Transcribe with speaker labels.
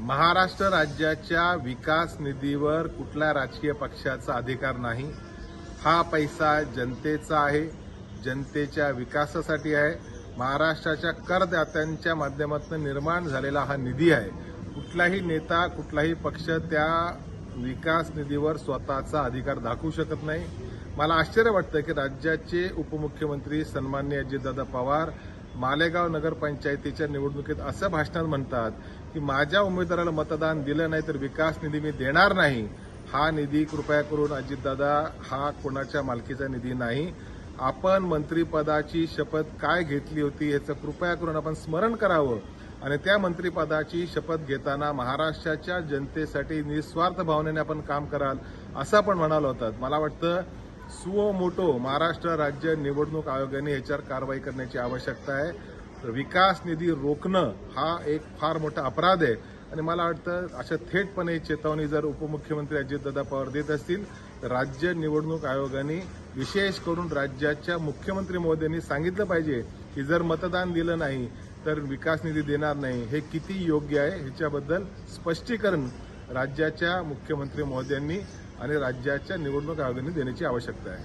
Speaker 1: महाराष्ट्र राज्याच्या विकास निधीवर कुठल्या राजकीय पक्षाचा अधिकार नाही हा पैसा जनतेचा आहे जनतेच्या विकासासाठी आहे. महाराष्ट्राच्या करदात्यांच्या माध्यमातून निर्माण झालेला हा निधी आहे. कुठलाही नेता कुठलाही पक्ष त्या विकास निधीवर स्वतःचा अधिकार दाखवू शकत नाही. मला आश्चर्य वाटतं की राज्याचे उपमुख्यमंत्री सन्मान्य अजितदादा पवार मालेगाव नगरपंचायतीच्या निवडणुकीत असं भाषणात म्हणतात की माझ्या उमेदवाराला मतदान दिलं नाही तर विकास निधी मी देणार नाही. हा निधी कृपया करून अजितदादा हा कोणाच्या मालकीचा निधी नाही. आपण मंत्रिपदाची शपथ काय घेतली होती याचं कृपया करून आपण स्मरण करावं. आणि त्या मंत्रिपदाची शपथ घेताना महाराष्ट्राच्या जनतेसाठी निस्वार्थ भावनेने आपण काम कराल असं आपण म्हणालो होतात. मला वाटतं सुओ मोटो महाराष्ट्र राज्य निवडणूक आयोगाने याच्यावर कारवाई करण्याची आवश्यकता आहे. विकास निधी रोखणं हा एक फार मोठा अपराध आहे. आणि मला वाटतं अशा थेटपणे चेतावणी जर उपमुख्यमंत्री अजितदादा पवार देत असतील तर राज्य निवडणूक आयोगाने विशेष करून राज्याच्या मुख्यमंत्री मोदींनी सांगितलं पाहिजे की जर मतदान दिलं नाही तर विकास निधी देणार नाही. हे किती योग्य आहे ह्याच्याबद्दल स्पष्टीकरण राज्याच्या मुख्यमंत्री महोदयांनी आणि राज्याच्या निवडणूक आयोगाने देण्याची आवश्यकता आहे.